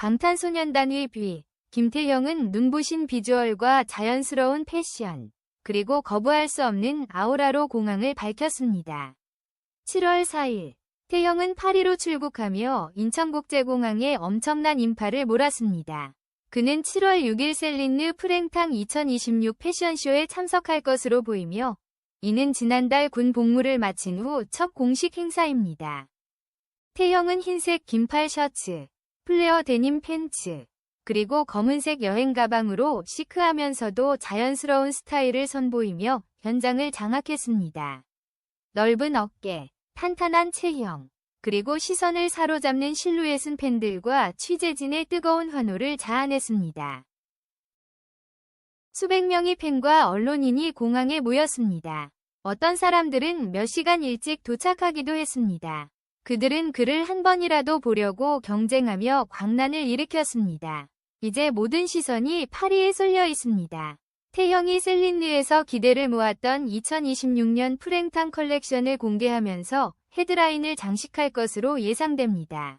방탄소년단의 뷔, 김태형은 눈부신 비주얼과 자연스러운 패션, 그리고 거부할 수 없는 아우라로 공항을 밝혔습니다. 7월 4일, 태형은 파리로 출국하며 인천국제공항에 엄청난 인파를 몰았습니다. 그는 7월 6일 셀린느 프랭탕 2026 패션쇼에 참석할 것으로 보이며 이는 지난달 군 복무를 마친 후 첫 공식 행사입니다. 태형은 흰색 긴팔 셔츠, 플레어 데님 팬츠, 그리고 검은색 여행 가방으로 시크하면서도 자연스러운 스타일을 선보이며 현장을 장악했습니다. 넓은 어깨, 탄탄한 체형, 그리고 시선을 사로잡는 실루엣은 팬들과 취재진의 뜨거운 환호를 자아냈습니다. 수백 명의 팬과 언론인이 공항에 모였습니다. 어떤 사람들은 몇 시간 일찍 도착하기도 했습니다. 그들은 그를 한 번이라도 보려고 경쟁하며 광란을 일으켰습니다. 이제 모든 시선이 파리에 쏠려 있습니다. 태형이 셀린느에서 기대를 모았던 2026년 프랭탕 컬렉션을 공개하면서 헤드라인을 장식할 것으로 예상됩니다.